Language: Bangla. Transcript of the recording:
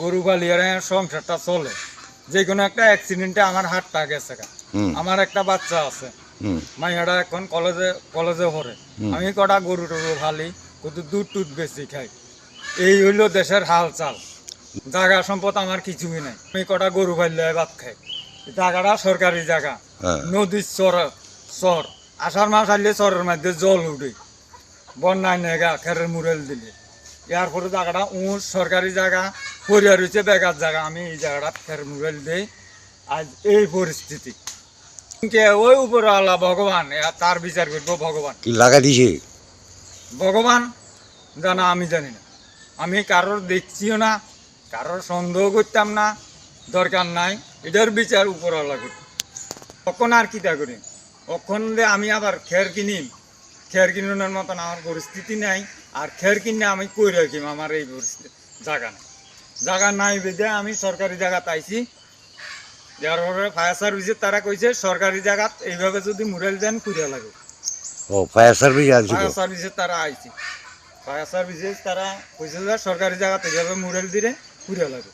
গরু পালিয়ে সংসারটা চলে। যে কোনো একটা অ্যাক্সিডেন্টে আমার হাতটা গেছে আমার একটা বাচ্চা আছে। মাইয়াটা এখন কলেজে কলেজে পড়ে। আমি কটা গরু টরু ফালি কত দুধ টুধ বেশি খাই। এই হইল দেশের হাল চাল জায়গা সম্পদ আমার কিছুই নাই। আমি কটা গরু ফাইলে ভাত খাই। জায়গাটা সরকারি জায়গা। হ্যাঁ। নদীর চর চর। আষাঢ় মাস আসলে চরের মধ্যে জল উঠে। বন্যায় নেগা খেরের মুরেল দিলে। ইয়ার পরে জায়গাটা উঁচ সরকারি জায়গা। পরিবার হচ্ছে বেকার জায়গা। আমি এই জায়গাটা খের মুরেল দিই। আজ এই পরিস্থিতি। ওই উপরে আল্লাহ ভগবান এ তার বিচার করব ভগবান। কি লাগা দিছে? ভগবান? জানা আমি জানি না। আমি কারোর দেখছিও না কারোর সন্দেহ করতাম না দরকার নাই। এটার বিচার উপরওয়ালা করি তখন আর কিতা করি? তখন যে আমি আবার খের কিনিম। খের কিনানোর মতন আমার পরিস্থিতি নাই। আর খের কিনে আমি কই রাখিম আমার এই পরিস্থিতি জায়গা নাই। জায়গা নাই বেঁধে আমি সরকারি জায়গা পাইছি। যার পরে ফায়ার সার্ভিসে তারা কইছে সরকারি জায়গা এইভাবে যদি মুরাল দেন কুড়িয়া লাগে। ও ফায়ার সার্ভিস আসছিল ফায়ার সার্ভিসে তারা আইছে ফায়ার সার্ভিসে তারা কইছে যে সরকারি জায়গাতে এইভাবে মুরাল দিলে কুড়িয়া লাগে।